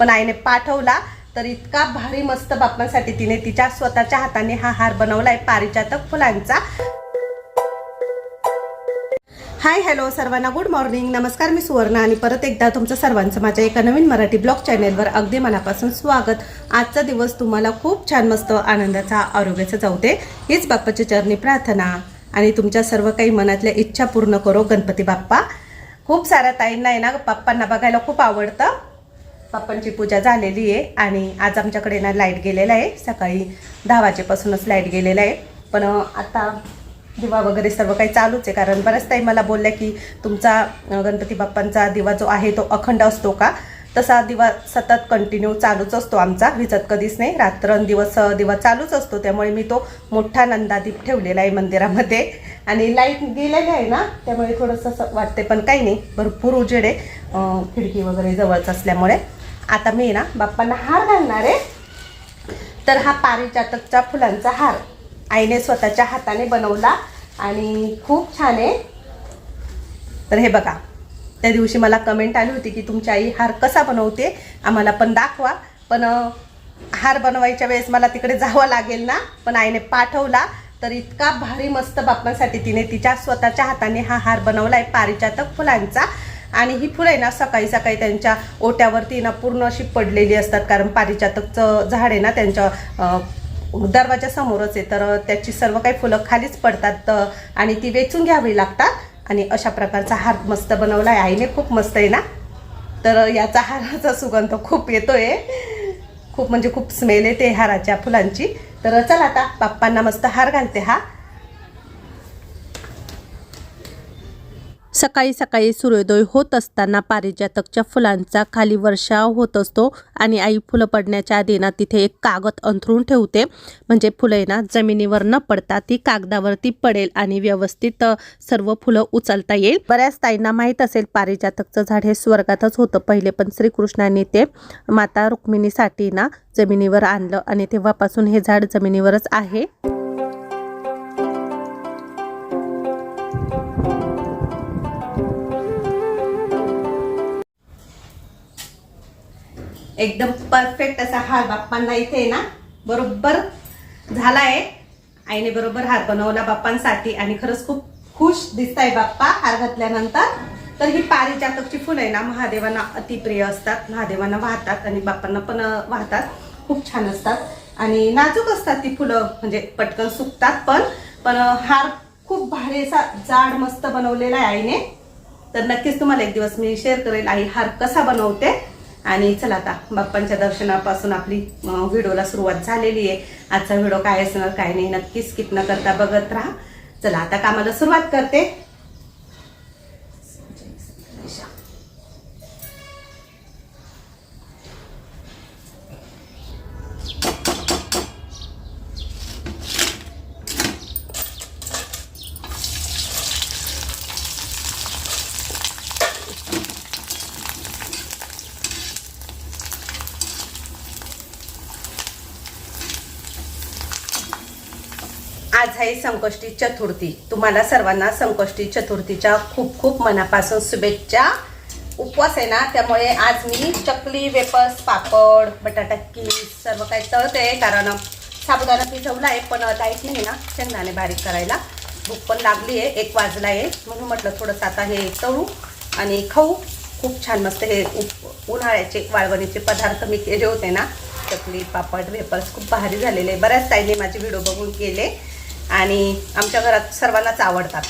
पण आईने पाठवला तर इतका भारी मस्त बाप्पांसाठी तिने तिच्या स्वतःच्या हाताने हा हार बनवलाय पारिजातक फुलांचा. हाय हॅलो सर्वांना गुड मॉर्निंग नमस्कार मी सुवर्णा आणि परत एकदा तुमचं सर्वांचं माझ्या एका नवीन मराठी ब्लॉग चॅनेलवर अगदी मनापासून स्वागत. आजचा दिवस तुम्हाला खूप छान मस्त आनंदाचा आरोग्याचा जाऊ दे हीच बाप्पाची चरणी प्रार्थना. आणि तुमच्या सर्व काही मनातल्या इच्छा पूर्ण करो गणपती बाप्पा. खूप साऱ्या ताईंना आहे ना बाप्पांना बघायला खूप आवडतं. पप्पांची पूजा झालेली आहे आणि आज आमच्याकडे ना लाइट गेलेला आहे. सकाळी दहा वाजेपासूनच लाइट गेलेला आहे. पण आता दिवा वगैरे सर्व काही चालूच आहे. कारण बऱ्याच ताई मला बोलल्या की तुमचा गणपती बाप्पांचा दिवा जो आहे तो अखंड असतो का? तसा दिवा सतत कंटिन्यू चालूच असतो आमचा. विजत कधीच नाही. रात्रंदिवस दिवा चालूच असतो. त्यामुळे मी तो मोठा नंदादीप ठेवलेला आहे मंदिरामध्ये. आणि लाइट गेलेली आहे ना त्यामुळे थोडंसं असं वाटते पण काही नाही. भरपूर उजेड आहे. खिडकी वगैरे जवळच असल्यामुळे. आता मी ना बाप्पांना हार घालणार आहे. तर हा पारिजातकच्या फुलांचा हार. आईने स्वतःच्या हाताने बनवला आणि खूप छान आहे. तर हे बघा त्या दिवशी मला कमेंट आली होती की तुमची आई हार कसा बनवते आम्हाला पण दाखवा. पण हार बनवायच्या वेळेस मला तिकडे जावं लागेल ना. पण आईने पाठवला तर इतका भारी मस्त बाप्पांसाठी तिने तिच्या स्वतःच्या हाताने हा हार बनवला आहे पारिजातक फुलांचा. आणि ही फुलं आहे ना सकाळी सकाळी त्यांच्या ओट्यावरती ना पूर्ण अशी पडलेली असतात. कारण पारिजातकचं झाड आहे ना त्यांच्या दरवाजा समोरच आहे. तर त्याची सर्व काही फुलं खालीच पडतात तर आणि ती वेचून घ्यावी लागतात. आणि अशा प्रकारचा हार मस्त बनवला आहे आईने खूप मस्त आहे ना? तर याचा हाराचा सुगंध खूप येतोय. खूप म्हणजे खूप स्मेल येते हाराच्या फुलांची. तर चला आता बाप्पांना मस्त हार घालते हा. सकाळी सकाळी सूर्योदय होत असताना पारिजातकच्या फुलांचा खाली वर्षाव होत असतो आणि आई फुलं पडण्याच्या आधी ना तिथे एक कागद अंथरून ठेवते. म्हणजे फुलं ना जमिनीवर न पडता ती कागदावरती पडेल आणि व्यवस्थित सर्व फुलं उचलता येईल. बऱ्याच ताईंना माहीत असेल पारिजातकचं झाड हे स्वर्गातच होतं पहिले पण श्रीकृष्णाने ते माता रुक्मिणीसाठी ना जमिनीवर आणलं आणि तेव्हापासून हे झाड जमिनीवरच आहे. एकदम परफेक्ट असा हार बाप्पांना इथे आहे ना बरोबर झाला आहे आईने बरोबर हार बनवला बाप्पांसाठी आणि खरंच खूप खुश दिसताय बाप्पा हार घातल्यानंतर. तर ही पारिजातकची फुलं आहे ना महादेवांना अतिप्रिय असतात महादेवांना वाहतात आणि बाप्पांना पण वाहतात. खूप छान असतात. आणि नाजूक असतात ती फुलं म्हणजे पटकन सुकतात पण पण हार खूप भारी असा जाड मस्त बनवलेला आहे आईने. तर नक्कीच तुम्हाला एक दिवस मी शेअर करेल आई हार कसा बनवते. आणि चला आता बाप्पांच्या दर्शनापासून आपली व्हिडिओला सुरुवात झालेली आहे. आजचा व्हिडिओ काय असणार काय नाही नक्की स्किप न करता बघत राहा. चला आता कामाला सुरुवात करते आज आहे संकष्टी चतुर्थी तुम्हाला सर्वांना संकष्टी चतुर्थीच्या खूप खूप मनापासून शुभेच्छा. उपवास आहे ना त्यामुळे आज मी चकली वेपर्स पापड बटाटा कीस सर्व काही तळते कारण साबुदाणा भिजवला आहे पण लाईटीने आहे ना शेंगदाणे बारीक करायला. भूक पण लागली आहे एक वाजला आहे म्हणून म्हटलं थोडंसं आता हे तळू आणि खाऊ. खूप छान मस्त हे उप उन्हाळ्याचे वाळवणीचे पदार्थ मी केले होते ना. चकली पापड वेपर्स खूप भारी झालेले बऱ्याच ताईने माझे व्हिडिओ बघून केले. आणि आमच्या घरात सर्वांनाच आवडतात.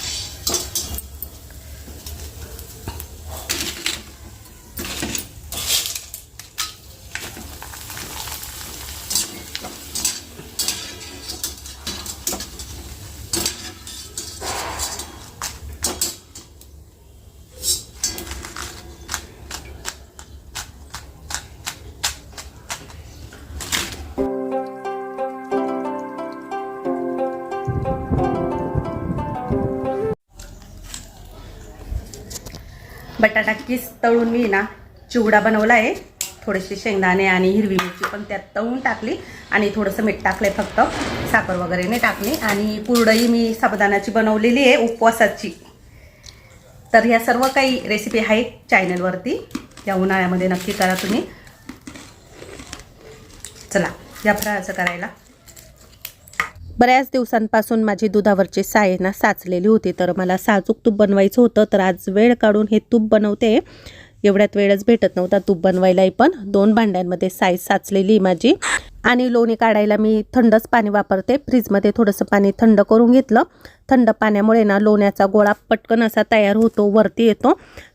बटाटा किस तळून मी ना चिवडा बनवला आहे थोडेसे शेंगदाणे आणि हिरवी मिरची पण त्यात तळून टाकली आणि थोडंसं मीठ टाकलंय फक्त. साखर वगैरे नाही टाकली. आणि कुरडई मी साबुदाण्याची बनवलेली आहे उपवासाची. तर ह्या सर्व काही रेसिपी आहेत चॅनलवरती या उन्हाळ्यामध्ये नक्की करा तुम्ही. चला या फराळाचं करायला. बऱ्याच दिवसांपासून माझी दुधावरची साय ना साचलेली होती तर मला साजूक तूप बनवायचं होतं तर आज वेळ काढून हे तूप बनवते. एवढ्यात वेळच भेटत नव्हता तूप बनवायलाही पण दोन भांड्यांमध्ये साय साचलेली माझी. आणि लोणी काढायला मी थंडच पाणी वापरते. फ्रीजमध्ये थोडंसं पाणी थंड करून घेतलं. थंड पाण्यामुळे ना लोण्याचा गोळा पटकन असा तयार होतो वरती येतो.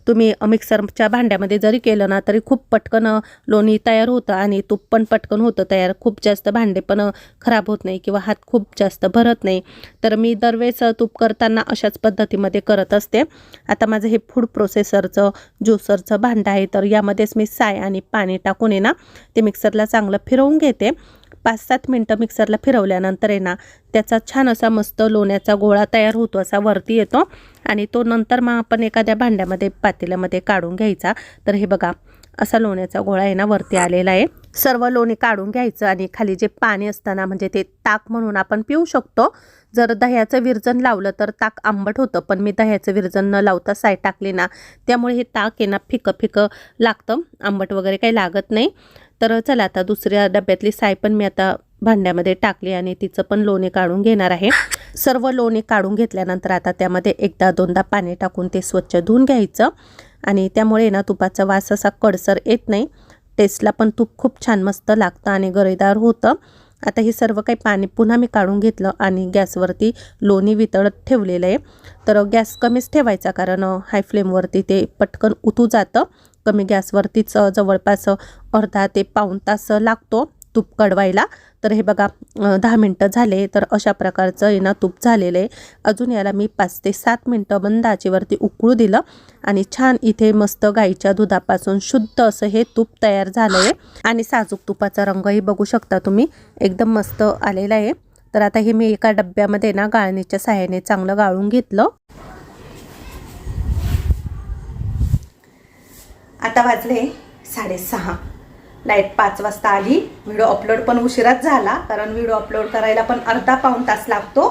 तुम्ही मिक्सरच्या भांड्यामध्ये जरी केलं ना तरी खूप पटकन लोणी तयार होतं आणि तूप पण पटकन होतं तयार. खूप जास्त भांडे पण खराब होत नाही किंवा हात खूप जास्त भरत नाही. तर मी दरवेळेस तूप करताना अशाच पद्धतीमध्ये करत असते. आता माझं हे फूड प्रोसेसरचं ज्युसरचं भांडं आहे तर यामध्येच मी साय आणि पाणी टाकून आहे ना ते मिक्सरला चांगलं फिरवून घेते. पाच सात मिनटं मिक्सरला फिरवल्यानंतर आहे ना त्याचा छान असा मस्त लोण्याचा गोळा तयार होतो असा वरती येतो. आणि तो नंतर मग आपण एखाद्या भांड्यामध्ये पातेल्यामध्ये काढून घ्यायचा. तर हे बघा असा लोण्याचा गोळा आहे ना वरती आलेला आहे. सर्व लोणी काढून घ्यायचं आणि खाली जे पाणी असताना म्हणजे ते ताक म्हणून आपण पिऊ शकतो. जर दह्याचं विरजन लावलं तर ताक आंबट होतं पण मी दह्याचं विरजन न लावता साय टाकली ना त्यामुळे हे ताक आहे ना फिकं फिकं लागतं. आंबट वगैरे काही लागत नाही. तर चला आता दुसऱ्या डब्यातली साय पण मी आता भांड्यामध्ये टाकली आणि तिचं पण लोणी काढून घेणार आहे. सर्व लोणी काढून घेतल्यानंतर आता त्यामध्ये एकदा दोनदा पाणी टाकून ते स्वच्छ धुवून घ्यायचं. आणि त्यामुळे ना तुपाचा वास असा कडसर येत नाही. टेस्टला पण तूप खूप छान मस्त लागतं आणि गरेदार होतं. आता हे सर्व काही पाणी पुन्हा मी काढून घेतलं आणि गॅसवरती लोणी वितळत ठेवलेलं आहे. तर गॅस कमीच ठेवायचा कारण हाय फ्लेमवरती ते पटकन उतू जातं. कमी गॅसवरतीच जवळपास अर्धा ते पाऊण तास लागतो तूप कडवायला. तर हे बघा दहा मिनटं झाले तर अशा प्रकारचं येणं ना तूप झालेलं आहे. अजून याला मी पाच ते सात मिनटं बंद आचेवरती उकळू दिलं आणि छान इथे मस्त गाईच्या दुधापासून शुद्ध असं हे तूप तयार झालं आहे. आणि साजूक तुपाचा रंगही बघू शकता तुम्ही. एकदम मस्त आलेला आहे. तर आता हे मी एका डब्यामध्ये ना गाळणीच्या सहाय्याने चांगलं गाळून घेतलं. आता वाजले साडेसहा. लाइट पाच वाजता आली. व्हिडिओ अपलोड पण उशिराच झाला कारण व्हिडिओ अपलोड करायला पण अर्धा पाऊण तास लागतो.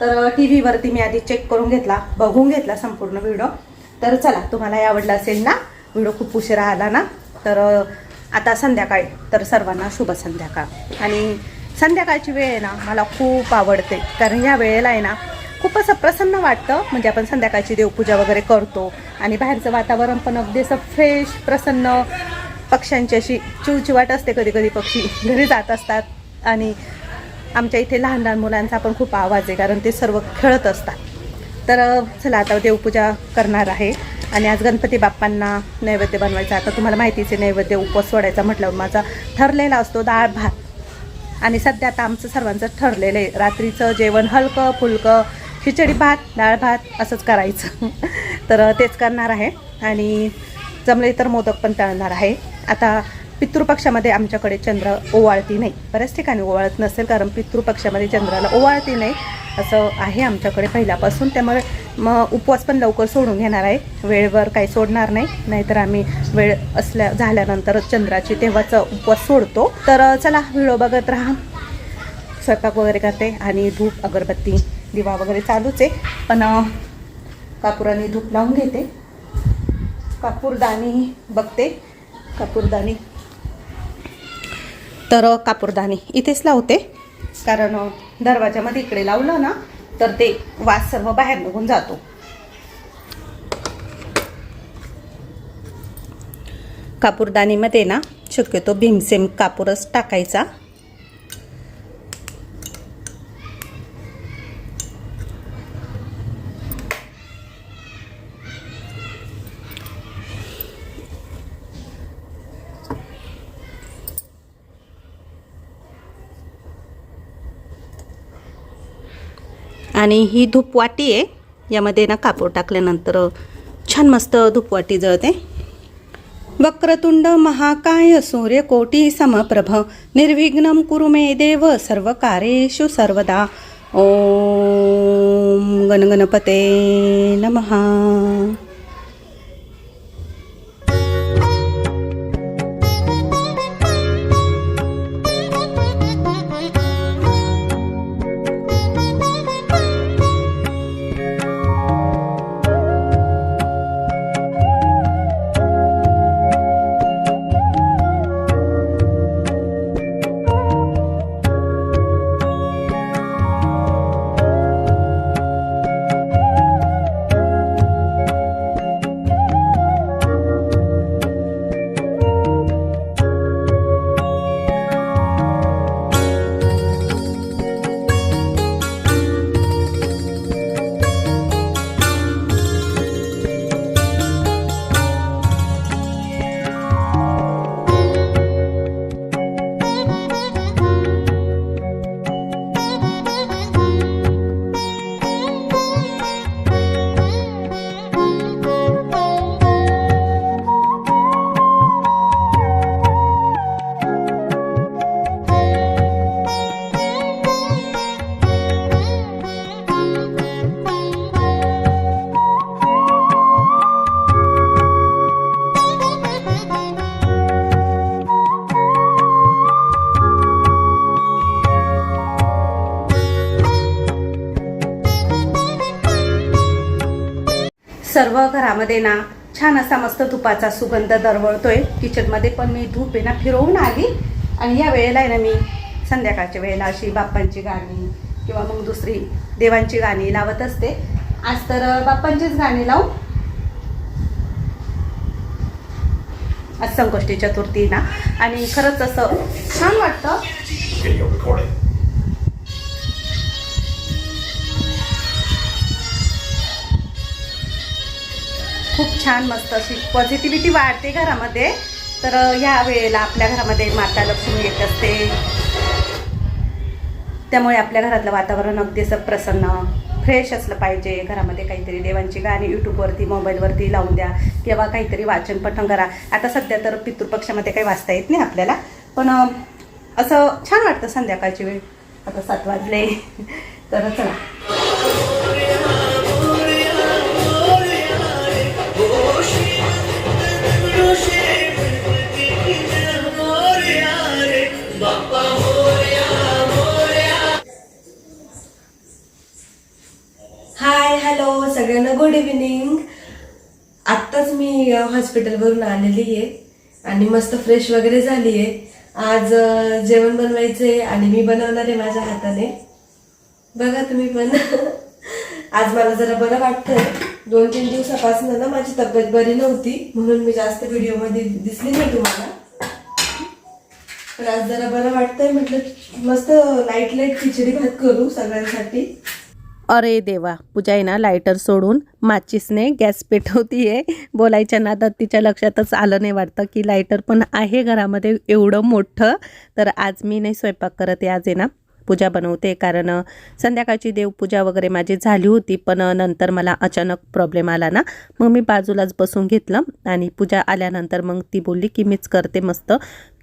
तर टी व्हीवरती मी आधी चेक करून घेतला बघून घेतला संपूर्ण व्हिडिओ तर चला तुम्हाला आवडला असेल ना व्हिडिओ खूप उशिरा आला ना तर आता संध्याकाळी तर सर्वांना शुभ संध्याकाळ. आणि संध्याकाळची वेळ आहे ना मला खूप आवडते. कारण या वेळेला आहे ना खूप असं प्रसन्न वाटतं. म्हणजे आपण संध्याकाळची देवपूजा वगैरे करतो आणि बाहेरचं वातावरण पण अगदी असं फ्रेश प्रसन्न. पक्ष्यांची अशी चिवचिवाट असते. कधी कधी पक्षी घरी जात असतात. आणि आमच्या इथे लहान लहान मुलांचा पण खूप आवाज आहे कारण ते सर्व खेळत असतात. तर चला आता देवपूजा करणार आहे. आणि आज गणपती बाप्पांना नैवेद्य बनवायचा. आता तुम्हाला माहितीच आहे नैवेद्य उपवास सोडायचा म्हटल्यावर माझा ठरलेला असतो डाळ भात. आणि सध्या आता आमचं सर्वांचं ठरलेलं आहे. रात्रीचं जेवण हलकं फुलकं खिचडी भात डाळ भात असंच करायचं. तर तेच करणार आहे. आणि जमले तर मोदक पण तळणार आहे. आता पितृपक्षामध्ये आमच्याकडे चंद्र ओवाळती नाही. बऱ्याच ठिकाणी ओवाळत नसेल कारण पितृपक्षामध्ये चंद्राला ओवाळती नाही. असं आहे आमच्याकडे पहिल्यापासून. त्यामुळे मग उपवास पण लवकर सोडून घेणार आहे. वेळेवर काही सोडणार नाही. नाहीतर आम्ही वेळ असल्या झाल्यानंतर चंद्राची तेव्हाच उपवास सोडतो. तर चला व्हिडिओ बघत राहा. स्वयंपाक वगैरे करते आणि धूप अगरबत्ती दिवा वगैरे चालूच आहे. पण अं, कापुराने धूप लावून घेते. कापूरदानी बघते. कापूरदानी तर कापूरदानी इथेच लावते. कारण दरवाजामध्ये इकडे लावलं ना तर ते वास सर्व बाहेर निघून जातो. कापूरदानीमध्ये ना शक्यतो भीमसेम कापूरच टाकायचा. आणि ही धूपवाटी आहे. यामध्ये ना कापूर टाकल्यानंतर छान मस्त धूपवाटी जळते. वक्रतुंड महाकाय सूर्यकोटी समप्रभ निर्विघ्नं कुरु मे देव सर्व कार्येषु सर्वदा. ओम गणगणपते नमहा सर्व घरामध्ये ना छान असा मस्त धुपाचा सुगंध दरवळतोय. किचनमध्ये पण मी धूप आहे ना फिरवून आली. आणि या वेळेला आहे ना मी संध्याकाळच्या वेळेला अशी बाप्पांची गाणी किंवा मग दुसरी देवांची गाणी लावत असते. आज तर बाप्पांचीच गाणी लावू. आज संकष्टी चतुर्थी ना आणि खरंच असं छान वाटतं. खूप छान मस्त अशी पॉझिटिव्हिटी वाढते घरामध्ये. तर ह्या वेळेला आपल्या घरामध्ये माता लक्ष्मी येत असते. त्यामुळे आपल्या घरातलं वातावरण अगदी असं प्रसन्न फ्रेश असलं पाहिजे. घरामध्ये काहीतरी देवांची गाणी यूट्यूबवरती मोबाईलवरती लावून द्या किंवा काहीतरी वाचन पठण करा. आता सध्या तर पितृपक्षामध्ये काही वाचता येत नाही आपल्याला. पण असं छान वाटतं संध्याकाळची वेळ. आता सात वाजले. तर चला. हाय हॅलो सगळ्यांना गुड इव्हिनिंग आत्ताच मी हॉस्पिटलवरून आलेली आहे आणि मस्त फ्रेश वगैरे झाली आहे. आज जेवण जेवण आहे आणि मी बनवणार आहे माझ्या हाताने. बघा तुम्ही पण. आज मला जरा बरं वाटतंय. दोन तीन दिवसापासून ना माझी तब्येत बरी नव्हती म्हणून मी जास्त व्हिडिओमध्ये दिसली नाही तुम्हाला. पण आज जरा बरं वाटतंय म्हटलं मस्त लाइट लाइट खिचडी भात करू सगळ्यांसाठी. अरे देवा पूजा आहे ना लायटर सोडून माचीसने गॅस पेटवतीये. बोलायच्या नादात तिच्या लक्षातच आलं नाही वाटतं की लायटर पण आहे घरामध्ये एवढं मोठं. तर आज मी नाही स्वयंपाक करत आहे आज आहे ना पूजा बनवते. कारण संध्याकाळची देवपूजा वगैरे माझी झाली होती पण नंतर मला अचानक प्रॉब्लेम आला ना. मग मी बाजूलाच बसून घेतलं आणि पूजा आल्यानंतर मग ती बोलली की मीच करते मस्त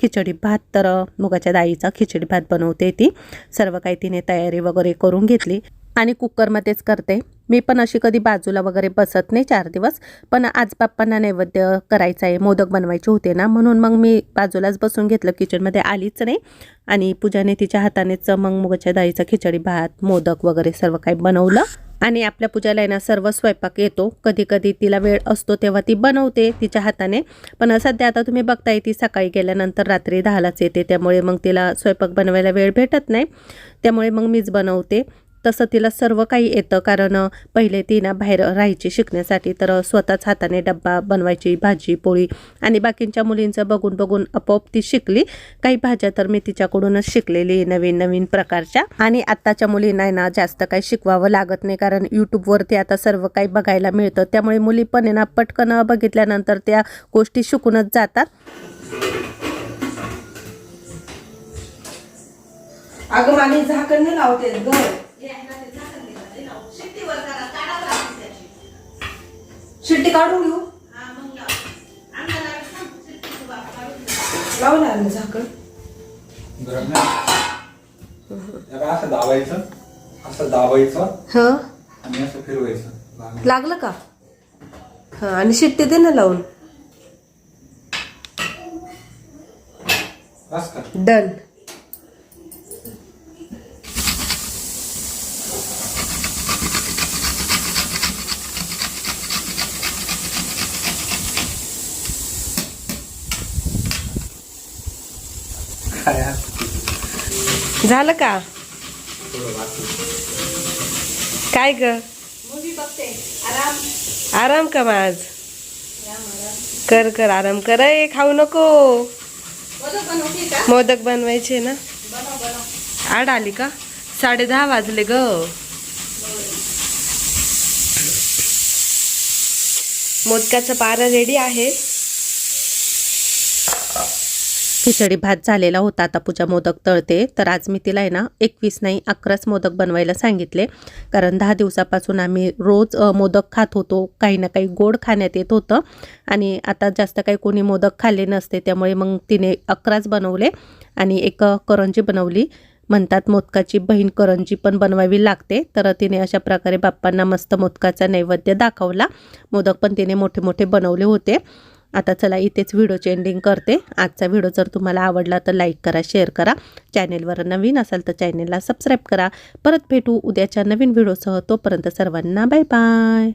खिचडी भात. तर मुगाच्या डाळीचा खिचडी भात बनवते ती. सर्व काही तिने तयारी वगैरे करून घेतली. आणि कुकरमध्येच करते. मी पण अशी कधी बाजूला वगैरे बसत नाही चार दिवस. पण आज बाप्पांना नैवेद्य करायचं आहे मोदक बनवायचे होते ना. म्हणून मग मी बाजूलाच बसून घेतलं. किचनमध्ये आलीच नाही. आणि पूजाने तिच्या हातानेच मग मुगाच्या डाळीचा खिचडी भात मोदक वगैरे सर्व काही बनवलं. आणि आपल्या पूजाला आहे ना सर्व स्वयंपाक येतो. कधी कधी तिला वेळ असतो तेव्हा ती बनवते तिच्या हाताने. पण सध्या आता तुम्ही बघताय ती सकाळी गेल्यानंतर रात्री दहालाच येते. त्यामुळे मग तिला स्वयंपाक बनवायला वेळ भेटत नाही. त्यामुळे मग मीच बनवते. तसं तिला सर्व काही येतं कारण पहिले ती ना बाहेर राहायची शिकण्यासाठी तर स्वतःच हाताने डब्बा बनवायची भाजी पोळी आणि बाकींच्या मुलींचं बघून बघून आपोआप ती शिकली. काही भाज्या तर मी तिच्याकडूनच शिकलेली आहे नवीन नवीन प्रकारच्या. आणि आत्ताच्या मुलींना आहे ना जास्त काही शिकवावं लागत नाही कारण यूट्यूबवरती आता सर्व काही बघायला मिळतं. त्यामुळे मुली पण आहे ना पटकन बघितल्यानंतर त्या गोष्टी शिकूनच जातात. अगं मामी झाकण लावते ग शिट्टी काढून घेऊ? लावू. ना झाकण. गरम नाही? याला असं दाबायचं असं दाबायचं ह? आणि असं फिरवायचं. लागलं. लागलं का? हा आणि शिट्टी दे ना लावून. डन. झालं का? काय ग? आराम. आराम का माझ? कर कर आराम कर. ए खाऊ नको. मोदक बनवते का? मोदक बनवायचे ना? आड आली का? साडे दहा वाजले ग. मोदकाचा पारा रेडी आहे. खिचडी भात झालेला होता. आता पूजा मोदक तळते. तर आज मी तिला आहे ना एकवीस नाही अकराच मोदक बनवायला सांगितले. कारण दहा दिवसापासून आम्ही रोज मोदक खात होतो. काही ना काही गोड खाण्यात येत होतं. आणि आता जास्त काही कोणी मोदक खाल्ले नसते. त्यामुळे मग तिने अकराच बनवले आणि एक करंजी बनवली. म्हणतात मोदकाची बहीण करंजी पण बनवावी लागते. तर तिने अशा प्रकारे बाप्पांना मस्त मोदकाचा नैवेद्य दाखवला. मोदक पण तिने मोठे मोठे बनवले होते. आता चला इथेच व्हिडिओची एंडिंग करते. आजचा व्हिडिओ जर तुम्हाला आवडला तर लाईक करा शेअर करा. चॅनेलवर नवीन असाल तर चॅनेलला सबस्क्राईब करा. परत भेटू उद्याच्या नवीन व्हिडिओसह तोपर्यंत सर्वांना बाय बाय